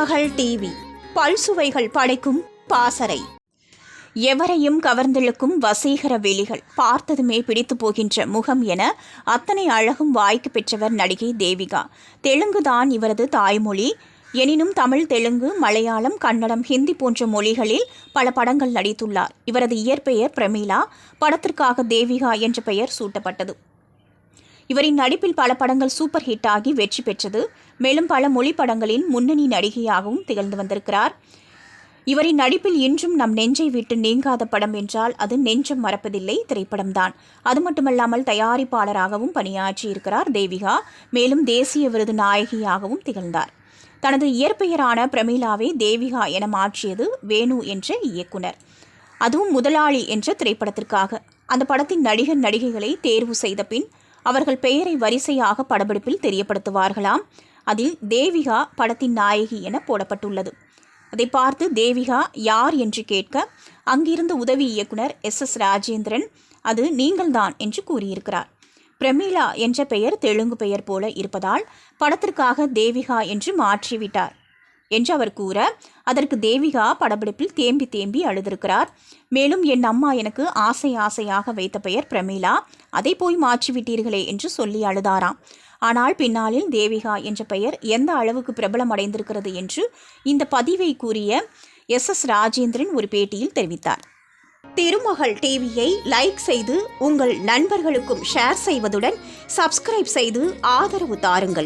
மகள் டிவி. பல்சுவைகள் படைக்கும் பாசறை. எவரையும் கவர்ந்திழுக்கும் வசீகர வெளிகள் பார்த்ததுமே பிடித்து போகின்ற முகம் என அத்தனை அழகும் வாய்க்கு பெற்றவர் நடிகை தேவிகா. தெலுங்குதான் இவரது தாய்மொழி. எனினும் தமிழ் தெலுங்கு மலையாளம் கன்னடம் ஹிந்தி போன்ற மொழிகளில் பல படங்கள் நடித்துள்ளார். இவரது இயற்பெயர் பிரமீளா. படத்திற்காக தேவிகா என்ற பெயர் சூட்டப்பட்டது. இவரின் நடிப்பில் பல படங்கள் சூப்பர் ஹிட் ஆகி வெற்றி பெற்றது. மேலும் பல மொழி படங்களின் முன்னணி நடிகையாகவும் திகழ்ந்து வந்திருக்கிறார். இவரின் நடிப்பில் இன்றும் நம் நெஞ்சை விட்டு நீங்காத படம் என்றால் அது நெஞ்சம் மறப்பதில்லை திரைப்படம்தான். அது மட்டுமல்லாமல் தயாரிப்பாளராகவும் பணியாற்றியிருக்கிறார் தேவிகா. மேலும் தேசிய விருது நாயகியாகவும் திகழ்ந்தார். தனது இயற்பெயரான பிரமிளாவை தேவிகா என மாற்றியது வேணு என்ற இயக்குனர். அதுவும் முதலாளி என்ற திரைப்படத்திற்காக. அந்த படத்தின் நடிகர் நடிகைகளை தேர்வு செய்த பின் அவர்கள் பெயரை வரிசையாக படப்பிடிப்பில் தெரியப்படுத்துவார்களாம். அதில் தேவிகா படத்தின் நாயகி என போடப்பட்டுள்ளது. அதை பார்த்து தேவிகா யார்? என்று கேட்க அங்கிருந்த உதவி இயக்குனர் எஸ். எஸ். ராஜேந்திரன். அது நீங்கள்தான் என்று கூறியிருக்கிறார். பிரமீளா என்ற பெயர் தெலுங்கு பெயர் போல இருப்பதால் படத்திற்காக தேவிகா என்று மாற்றிவிட்டார். என்று அவர் கூற அதற்கு தேவிகா படப்பிடிப்பில் தேம்பி தேம்பி அழுதிருக்கிறார். மேலும் என் அம்மா எனக்கு ஆசை ஆசையாக வைத்த பெயர் பிரமீளா. அதை போய் மாற்றிவிட்டீர்களே என்று சொல்லி அழுதாராம். ஆனால் பின்னாளில் தேவிகா என்ற பெயர் எந்த அளவுக்கு பிரபலம் அடைந்திருக்கிறது என்று இந்த பதிவை கூறிய எஸ். எஸ். ராஜேந்திரன் ஒரு பேட்டியில் தெரிவித்தார். திருமகள் டிவியை லைக் செய்து உங்கள் நண்பர்களுக்கும் ஷேர் செய்வதுடன் சப்ஸ்கிரைப் செய்து ஆதரவு தாருங்கள்.